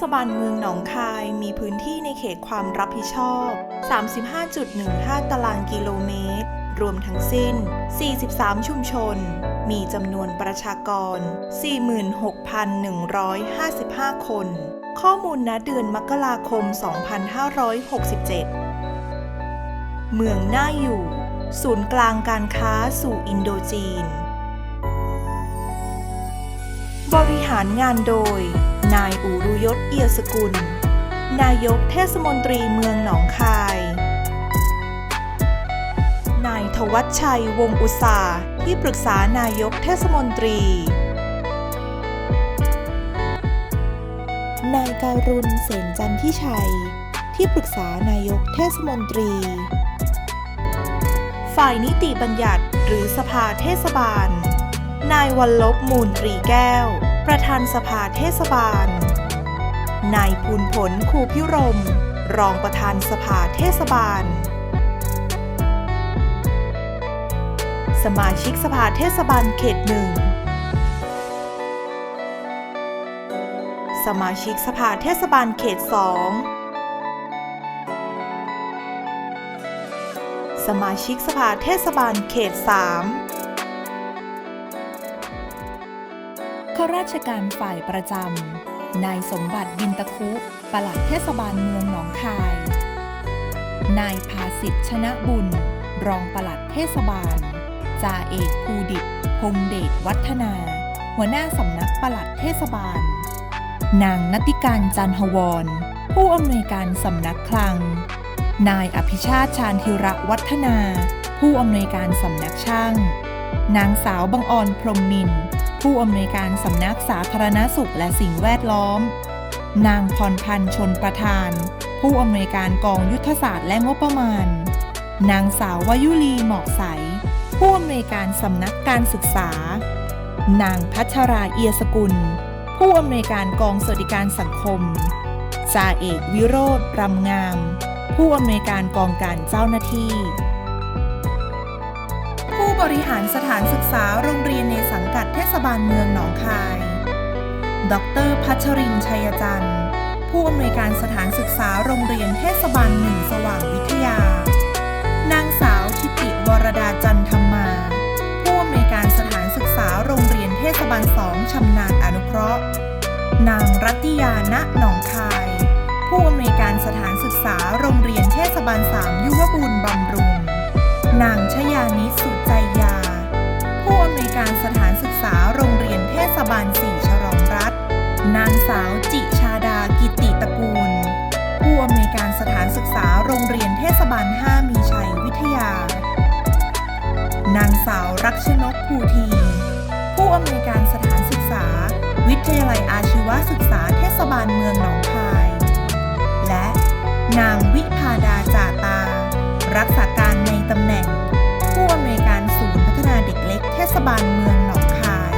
ศบาลเมืองหนองคายมีพื้นที่ในเขตความรับผิดชอบ 35.15 ตารางกิโลเมตร รวมทั้งสิ้น 43 ชุมชน มีจำนวนประชากร 46,155 คน ข้อมูลณเดือนมกราคม 2567 เมืองน่าอยู่ ศูนย์กลางการค้าสู่อินโดจีน บริหารงานโดย นายอูรุยศเอียสกุล นายกเทศมนตรีเมืองหนองคาย นายทวัชชัยวงอุตสาที่ปรึกษานายกเทศมนตรี นายการุณเสนจันทิชัย ที่ปรึกษานายกเทศมนตรี ฝ่ายนิติบัญญัติหรือสภาเทศบาล นายวัลลบมูลตรีแก้ว ประธานสภาเทศบาล นายภูลผลคูพิรม รองประธานสภาเทศบาล สมาชิกสภาเทศบาลเขตหนึ่ง สมาชิกสภาเทศบาลเขตสองสมาชิกสภาเทศบาลเขตสาม ข้าราชการฝ่ายประจำ นายสมบัติบินตะคุ ปลัดเทศบาลเมืองหนองคาย นายภาสิทธิ์ชนะบุญ รองปลัดเทศบาล จ่าเอกภูดิตพงเดชวัฒนา หัวหน้าสำนักปลัดเทศบาล นางนติการจันทวร ผู้อำนวยการสำนักคลัง นายอภิชาติชาญธิระวัฒนา ผู้อำนวยการสำนักช่าง นางสาวบังออนพรหมนิน ผู้อำนวยการสำนักสาธารณสุขและสิ่งแวดล้อม นางพรพันธ์ชนประธาน ผู้อำนวยการกองยุทธศาสตร์และงบประมาณ นางสาววายุลีหมอกใส ผู้อำนวยการสำนักการศึกษา นางพัชราเอียสกุล ผู้อำนวยการกองสวัสดิการสังคมจ่าเอกวิโรธรำงาม ผู้อำนวยการกองการเจ้าหน้าที่ บริหารสถานศึกษาโรงเรียนในสังกัดเทศบาลเมืองหนองคาย ดรพัชรินชัยจันทร์ ผู้อำนวยการสถานศึกษาโรงเรียนเทศบาลหนึ่งสว่างวิทยา นางสาวทิติวรดาจันทรรมา ผู้อำนวยการสถานศึกษาโรงเรียนเทศบาลสองชำนาญอนุเคราะห์ นางรัตติยาณหนองคาย ผู้อำนวยการสถานศึกษาโรงเรียนเทศบาลสามยุวบุญบำรุง นางชยานิสุ การสถานศึกษาโรงเรียนเทศบาลสี่ฉลองรัฐ นางสาวจิชาดากิติตระกูล ผู้อำนวยการสถานศึกษาโรงเรียนเทศบาลห้ามีชัยวิทยา นางสาวรักชนกภูที ผู้อำนวยการสถานศึกษา วิทยาลัยอาชีวศึกษาเทศบาลเมืองหนองคาย และนางวิพาดาจาตา รักษาการในตำแหน่ง ผู้อำนวยการ ล็กเทศบาลเมืองหนองคาย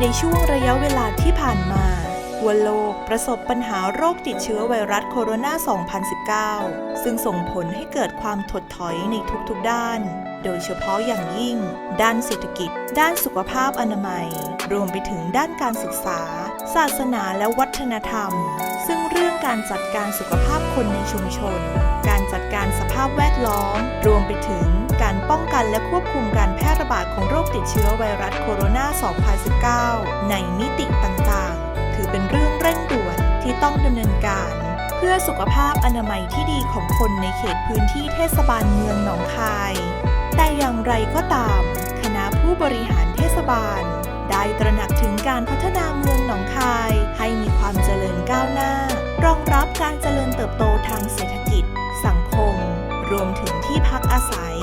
ในช่วงระยะเวลาที่ผ่านมาทั่วโลกประสบปัญหาโรคติดเชื้อไวรัสโคโรนา 2019 ซึ่งส่งผลให้เกิดความถดถอยในทุกๆด้าน โดยเฉพาะอย่างยิ่ง ด้านเศรษฐกิจ ด้านสุขภาพอนามัย รวมไปถึงด้านการศึกษา ศาสนาและวัฒนธรรม ซึ่งเรื่องการจัดการสุขภาพคนในชุมชน การจัดการสภาพแวดล้อม รวมไปถึง การป้องกันและควบคุมการแพร่ระบาดของโรคติดเชื้อไวรัสโคโรนา 2019 ในมิติต่างๆ ถือเป็นเรื่องเร่งด่วนที่ต้องดำเนินการ เพื่อสุขภาพอนามัยที่ดีของคนในเขตพื้นที่เทศบาลเมืองหนองคาย แต่อย่างไรก็ตาม คณะผู้บริหารเทศบาล ได้ตระหนักถึงการพัฒนาเมืองหนองคาย ให้มีความเจริญก้าวหน้า รองรับการเจริญเติบโตทางเศรษฐกิจ สังคม รวมถึงที่พักอาศัย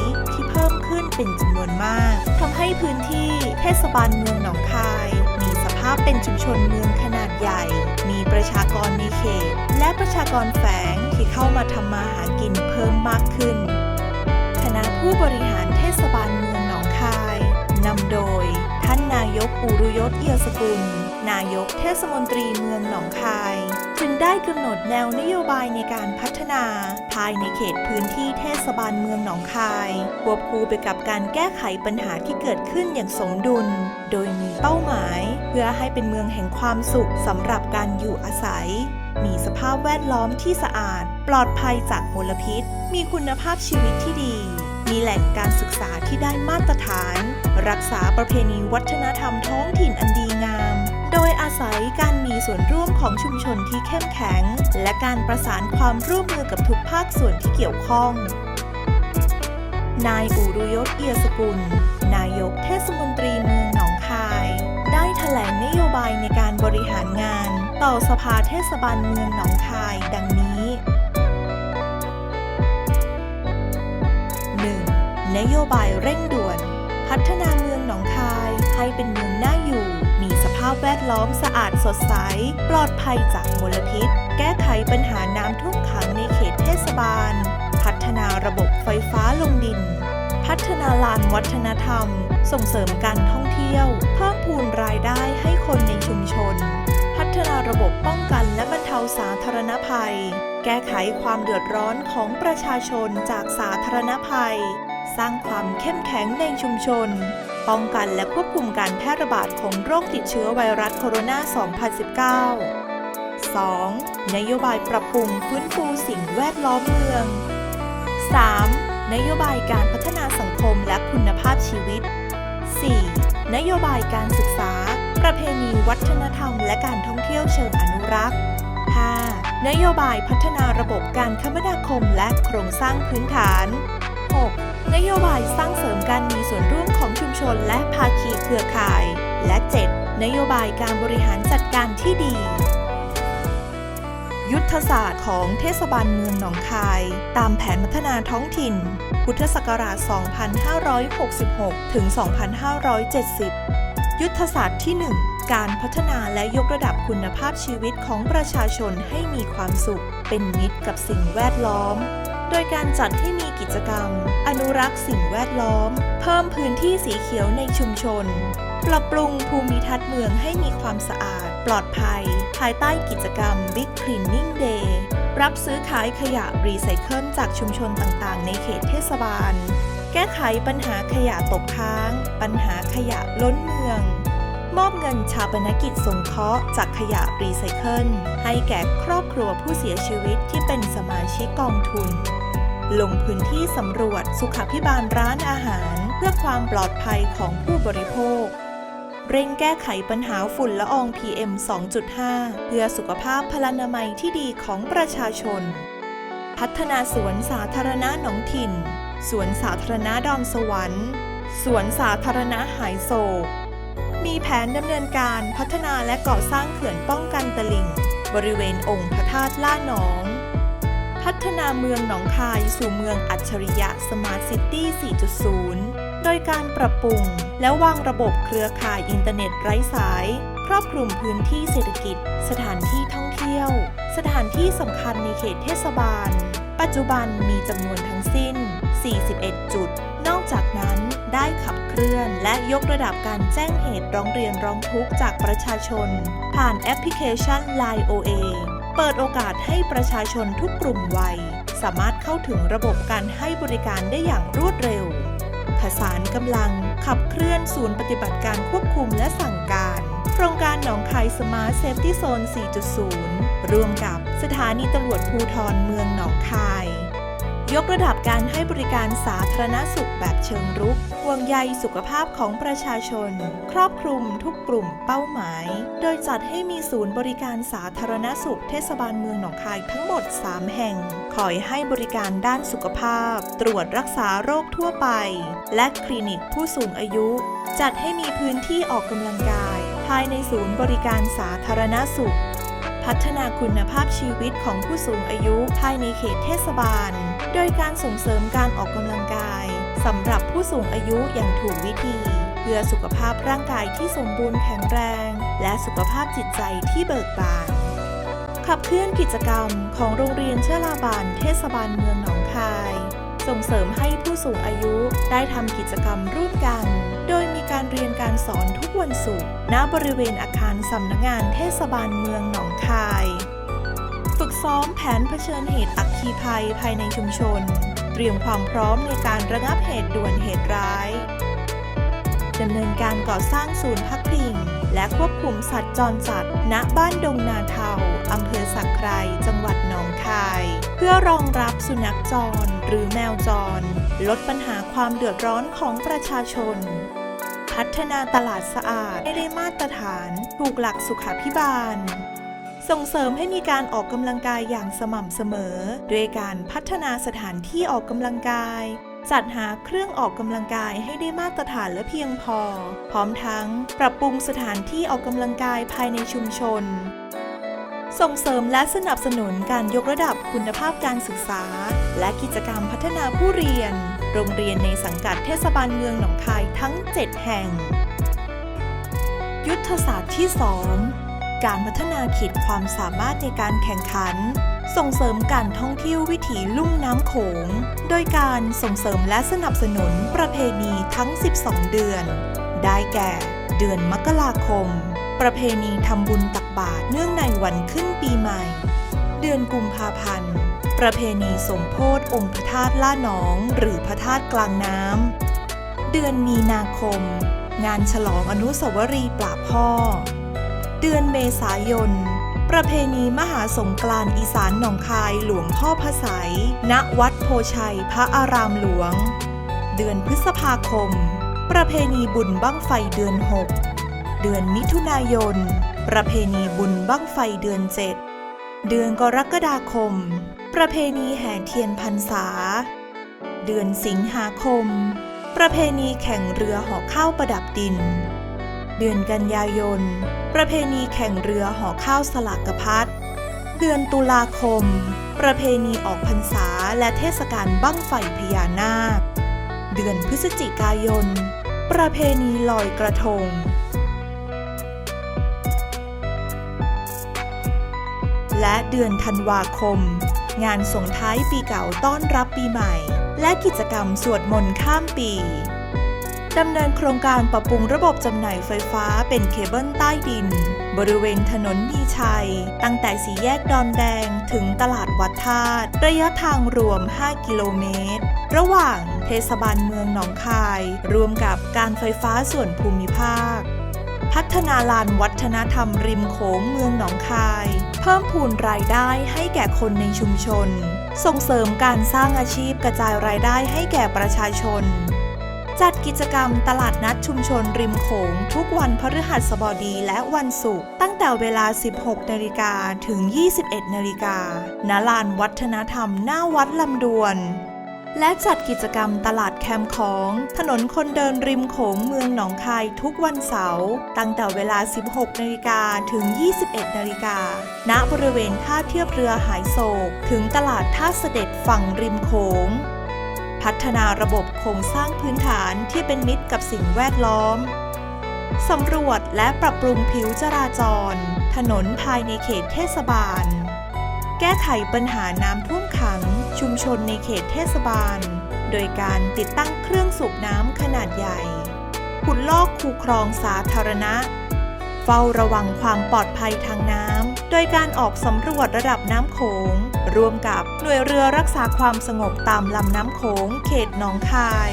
ขึ้นเป็นจำนวนมากทำให้พื้นที่เทศบาลเมืองหนองคาย มีสภาพเป็นชุมชนเมืองขนาดใหญ่ มีประชากรในเขต และประชากรแฝงที่เข้ามาทำมาหากินเพิ่มมากขึ้นคณะผู้บริหารเทศบาลเมืองหนองคายนำโดย ท่านนายกอุรุยศเอียสกุล นายกเทศมนตรีเมืองหนองคาย จึงได้กำหนดแนวนโยบายในการพัฒนา ภายในเขตพื้นที่เทศบาลเมืองหนองคาย ควบคู่ไปกับการแก้ไขปัญหาที่เกิดขึ้นอย่างสมดุล โดยมีเป้าหมาย เพื่อให้เป็นเมืองแห่งความสุขสำหรับการอยู่อาศัย มีสภาพแวดล้อมที่สะอาด ปลอดภัยจากมลพิษ มีคุณภาพชีวิตที่ดี มีแหล่งการศึกษาที่ได้มาตรฐาน รักษาประเพณีวัฒนธรรมท้องถิ่นอันดีงาม อาศัยการมีส่วนร่วมของชุมชนที่เข้มแข็ง และการประสานความร่วมมือกับทุกภาคส่วนที่เกี่ยวข้อง นายอุรุยศเอียสกุล นายกเทศมนตรีเมืองหนองคาย ได้แถลงนโยบายในการบริหารงาน ต่อสภาเทศบาลเมืองหนองคาย ดังนี้ 1. นโยบายเร่งด่วน พัฒนาเมืองหนองคายให้เป็นเมืองน่าอยู่ ภาพแวดล้อมสะอาดสดใส ปลอดภัยจากมลพิษ แก้ไขปัญหาน้ำท่วมขังในเขตเทศบาล พัฒนาระบบไฟฟ้าลงดิน พัฒนาลานวัฒนธรรม ส่งเสริมการท่องเที่ยว เพิ่มพูนรายได้ให้คนในชุมชน พัฒนาระบบป้องกันและบรรเทาสาธารณภัย แก้ไขความเดือดร้อนของประชาชนจากสาธารณภัย สร้างความเข้มแข็งในชุมชน ป้องกันและควบคุมการแพร่ระบาดของโรคติดเชื้อไวรัสโคโรนา 2019 2. นโยบายปรับปรุงฟื้นฟูสิ่งแวดล้อมเมือง 3. นโยบายการพัฒนาสังคมและคุณภาพชีวิต 4. นโยบายการศึกษา ประเพณีวัฒนธรรม และการท่องเที่ยวเชิงอนุรักษ์ 5. นโยบายพัฒนาระบบการคมนาคมและโครงสร้างพื้นฐาน 6. นโยบายสร้างเสริมการมีส่วนร่วมของชุมชนและภาคีเครือข่าย และ 7. นโยบายการบริหารจัดการที่ดี ยุทธศาสตร์ของเทศบาลเมืองหนองคาย ตามแผนพัฒนาท้องถิ่น พุทธศักราช 2566 ถึง 2570 ยุทธศาสตร์ที่ 1 การพัฒนาและยกระดับคุณภาพชีวิตของประชาชนให้มีความสุข เป็นมิตรกับสิ่งแวดล้อม โดยการจัดให้มีกิจกรรม อนุรักษ์สิ่งแวดล้อม เพิ่มพื้นที่สีเขียวในชุมชน ปรับปรุงภูมิทัศน์เมืองให้มีความสะอาด ปลอดภัย ภายใต้กิจกรรม Big Cleaning Day รับซื้อขายขยะรีไซเคิลจากชุมชนต่างๆ ในเขตเทศบาล แก้ไขปัญหาขยะตกค้าง ปัญหาขยะล้นเมือง มอบเงินชาปนกิจสงเคราะห์จากขยะรีไซเคิลให้แก่ครอบครัวผู้เสียชีวิตที่เป็นสมาชิกกองทุน ลงพื้นที่สำรวจสุขาพิบาลร้านอาหาร เพื่อความปลอดภัยของผู้บริโภค เร่งแก้ไขปัญหาฝุ่นละออง PM 2.5 เพื่อสุขภาพพลานามัยที่ดีของประชาชน พัฒนาสวนสาธารณะหนองถิ่น สวนสาธารณะดอนสวรรค์ สวนสาธารณะหายโศก มีแผนดำเนินการพัฒนาและก่อสร้างเขื่อนป้องกันตลิ่ง บริเวณองค์พระธาตุล่าหนอง พัฒนาเมืองหนองคายสู่เมืองอัจฉริยะสมาร์ทซิตี้ 4.0 โดยการปรับปรุง และวางระบบเครือข่ายอินเทอร์เน็ตไร้สาย ครอบคลุมพื้นที่เศรษฐกิจ สถานที่ท่องเที่ยว สถานที่สำคัญในเขตเทศบาล ปัจจุบันมีจำนวนทั้งสิ้น 41 จุด นอกจากนั้น ได้ขับเคลื่อน และยกระดับการแจ้งเหตุร้องเรียนร้องทุกข์จากประชาชน ผ่านแอปพลิเคชัน Line OA เปิดโอกาสให้ประชาชนทุกกลุ่มวัย สามารถเข้าถึงระบบการให้บริการได้อย่างรวดเร็ว ผสานกำลังขับเคลื่อนศูนย์ปฏิบัติการควบคุมและสั่งการ โครงการหนองคายสมาร์ทเซฟตี้โซน 4.0 ร่วมกับสถานีตำรวจภูทรเมืองหนองคาย ยกระดับการให้บริการสาธารณสุขแบบเชิงรุกห่วงใยสุขภาพของประชาชน ครอบคลุมทุกกลุ่มเป้าหมาย โดยจัดให้มีศูนย์บริการสาธารณสุขเทศบาลเมืองหนองคายทั้งหมด 3 แห่ง คอยให้บริการด้านสุขภาพ ตรวจรักษาโรคทั่วไป และคลินิกผู้สูงอายุ จัดให้มีพื้นที่ออกกำลังกาย ภายในศูนย์บริการสาธารณสุข พัฒนาคุณภาพชีวิตของผู้สูงอายุภายในเขตเทศบาล โดยการส่งเสริมการออกกำลังกายสำหรับผู้สูงอายุอย่างถูกวิธี เพื่อสุขภาพร่างกายที่สมบูรณ์แข็งแรง และสุขภาพจิตใจที่เบิกบาน ขับเคลื่อนกิจกรรมของโรงเรียนเชลาบานเทศบาลเมืองหนองคาย ส่งเสริมให้ผู้สูงอายุได้ทำกิจกรรมร่วมกัน การเรียนการสอนทุกวันศุกร์ ณ บริเวณอาคารสำนักงานเทศบาลเมืองหนองคาย ฝึกซ้อมแผนเผชิญเหตุอัคคีภัยภายในชุมชน เตรียมความพร้อมในการระงับเหตุด่วนเหตุร้ายดำเนินการก่อสร้างศูนย์พักพิง และควบคุมสัตว์จรจัด ณ บ้านดงนาเทา อำเภอสักไคร จังหวัดหนองคาย เพื่อรองรับสุนัขจร หรือแมวจร ลดปัญหาความเดือดร้อนของประชาชน พัฒนาตลาดสะอาดให้ได้มาตรฐานถูกหลักสุขาพิบาล ส่งเสริมให้มีการออกกำลังกายอย่างสม่ำเสมอ ด้วยการพัฒนาสถานที่ออกกำลังกาย จัดหาเครื่องออกกำลังกายให้ได้มาตรฐานและเพียงพอ พร้อมทั้งปรับปรุงสถานที่ออกกำลังกายภายในชุมชนส่งเสริมและสนับสนุนการยกระดับคุณภาพการศึกษา และกิจกรรมพัฒนาผู้เรียน โรงเรียนในสังกัดเทศบาลเมืองหนองคายทั้ง 7 แห่ง ยุทธศาสตร์ที่ 2 การพัฒนาขีดความสามารถในการแข่งขัน ส่งเสริมการท่องเที่ยววิถีลุ่มน้ำโขง โดยการส่งเสริมและสนับสนุนประเพณีทั้ง 12 เดือน ได้แก่ เดือนมกราคม ประเพณีทำบุญตักบาตรเนื่องในวันขึ้นปีใหม่ เดือนกุมภาพันธ์ ประเพณีสมโพธองค์พระธาตุล่าหนอง หรือพระธาตุกลางน้ำ เดือนมีนาคม งานฉลองอนุสาวรีย์ปราพ่อ เดือนเมษายน ประเพณีมหาสงกรานต์อีสานหนองคายหลวงพ่อพระสัย ณ วัดโพชัยพระอารามหลวง เดือนพฤษภาคม ประเพณีบุญบั้งไฟเดือน 6 เดือนมิถุนายน ประเพณีบุญบั้งไฟเดือน 7 เดือนกรกฎาคม ประเพณีแห่เทียนพรรษา เดือนสิงหาคม ประเพณีแข่งเรือห่อข้าวประดับดิน เดือนกันยายน ประเพณีแข่งเรือห่อข้าวสลากกพัดเดือนตุลาคม ประเพณีออกพรรษาและเทศกาลบั้งไฟพญานาค เดือนพฤศจิกายน ประเพณีลอยกระทง และเดือนธันวาคม งานส่งท้ายปีเก่าต้อนรับปีใหม่ และกิจกรรมสวดมนต์ข้ามปีดำเนินโครงการปรับปรุงระบบจำหน่ายไฟฟ้าเป็นเคเบิลใต้ดิน บริเวณถนนมีชัย ตั้งแต่สีแยกดอนแดงถึงตลาดวัดธาตุระยะทางรวม 5 กิโลเมตร ระหว่างเทศบาลเมืองหนองคาย รวมกับการไฟฟ้าส่วนภูมิภาค พัฒนาลานวัฒนธรรมริมโขงเมืองหนองคาย เพิ่มพูนรายได้ให้แก่คนในชุมชน ส่งเสริมการสร้างอาชีพกระจายรายได้ให้แก่ประชาชน จัดกิจกรรมตลาดนัดชุมชนริมโขงทุกวันพฤหัสบดีและวันศุกร์ตั้งแต่เวลา 16 นาฬิกาถึง 21 นาฬิกาณลานวัฒนธรรมหน้าวัดลำดวน และจัดกิจกรรมตลาดแคมของ ถนนคนเดินริมโขงเมืองหนองคายทุกวันเสาร์ตั้งแต่เวลา 16 นาฬิกาถึง 21 นาฬิกา ณ บริเวณท่าเทียบเรือหายโศก ถึงตลาดท่าเสด็จฝั่งริมโขง พัฒนาระบบโครงสร้างพื้นฐานที่เป็นมิตรกับสิ่งแวดล้อม สำรวจและปรับปรุงผิวจราจร ถนนภายในเขตเทศบาล แก้ไขปัญหาน้ำท่วมขัง ชุมชนในเขตเทศบาล โดยการติดตั้งเครื่องสูบน้ำขนาดใหญ่ ขุดลอกคูคลองสาธารณะ เฝ้าระวังความปลอดภัยทางน้ำ โดยการออกสำรวจระดับน้ำโขง ร่วมกับหน่วยเรือรักษาความสงบตามลำน้ำโขงเขตหนองคาย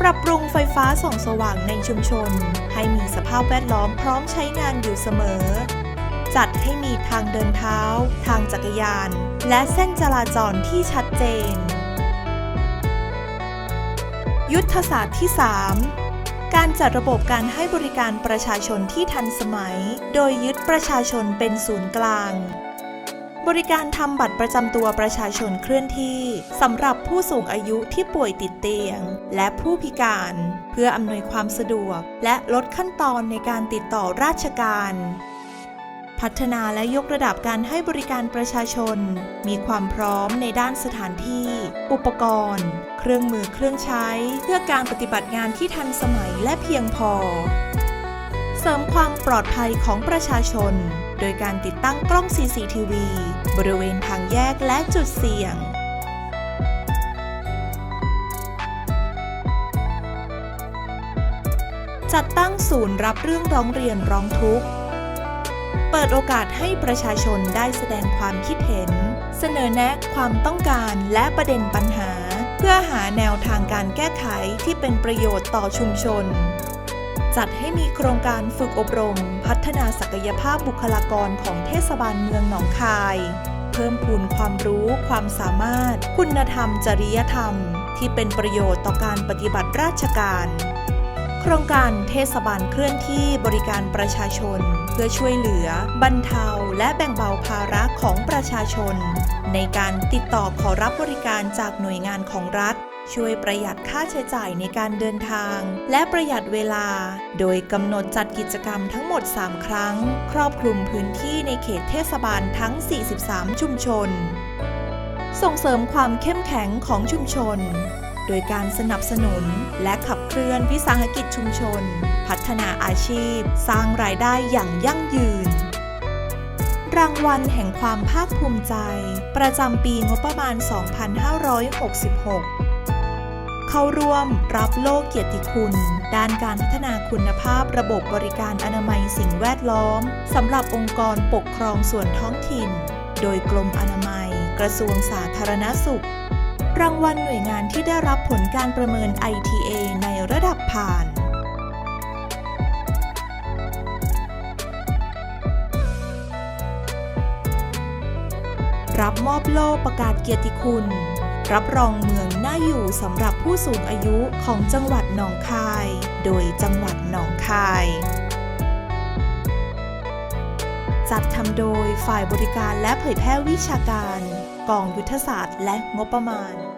ปรับปรุงไฟฟ้าส่องสว่างในชุมชน ให้มีสภาพแวดล้อมพร้อมใช้งานอยู่เสมอ จัดให้มีทางเดินเท้า ทางจักรยาน และเส้นจราจรที่ชัดเจน ยุทธศาสตร์ที่ 3 การจัดระบบการให้บริการประชาชนที่ทันสมัย โดยยึดประชาชนเป็นศูนย์กลางบริการทำบัตรประจำตัวประชาชนเคลื่อนที่สำหรับผู้สูงอายุที่ป่วยติดเตียง และผู้พิการ เพื่ออำนวยความสะดวก และลดขั้นตอนในการติดต่อราชการ พัฒนาและยกระดับการให้บริการประชาชน มีความพร้อมในด้านสถานที่ อุปกรณ์ เครื่องมือเครื่องใช้ เพื่อการปฏิบัติงานที่ทันสมัยและเพียงพอ เสริมความปลอดภัยของประชาชน โดยการติดตั้งกล้อง CCTV บริเวณทางแยกและจุดเสี่ยงจัดตั้งศูนย์รับเรื่องร้องเรียนร้องทุกข์ เปิดโอกาสให้ประชาชนได้แสดงความคิดเห็น เสนอแนะความต้องการและประเด็นปัญหา เพื่อหาแนวทางการแก้ไขที่เป็นประโยชน์ต่อชุมชน จัดให้มีโครงการฝึกอบรม พัฒนาศักยภาพบุคลากรของเทศบาลเมืองหนองคาย เพิ่มพูนความรู้ความสามารถ คุณธรรม จริยธรรม ที่เป็นประโยชน์ต่อการปฏิบัติราชการ โครงการเทศบาลเคลื่อนที่บริการประชาชน เพื่อช่วยเหลือ บรรเทา และแบ่งเบาภาระของประชาชน ในการติดต่อขอรับบริการจากหน่วยงานของรัฐ ช่วยประหยัดค่าใช้จ่ายในการเดินทาง และประหยัดเวลา โดยกำหนดจัดกิจกรรมทั้งหมด 3 ครั้ง ครอบคลุมพื้นที่ในเขตเทศบาลทั้ง 43 ชุมชน ส่งเสริมความเข้มแข็งของชุมชน โดยการสนับสนุน และขับเคลื่อนวิสาหกิจชุมชน พัฒนาอาชีพ สร้างรายได้อย่างยั่งยืน รางวัลแห่งความภาคภูมิใจ ประจำปีงบประมาณ 2566เข้าร่วมรับโลกเกียรติคุณ ด้านการพัฒนาคุณภาพระบบบริการอนามัยสิ่งแวดล้อม สำหรับองค์กรปกครองส่วนท้องถิ่น โดยกรมอนามัย กระทรวงสาธารณสุข รางวัลหน่วยงานที่ได้รับผลการประเมิน ITA ในระดับผ่าน รับมอบโล่ประกาศเกียรติคุณ รับรองเมืองน่าอยู่สำหรับผู้สูงอายุของจังหวัดหนองคาย โดยจังหวัดหนองคาย จัดทำโดยฝ่ายบริการและเผยแพร่วิชาการ องยุทธศาสตร์และงบประมาณ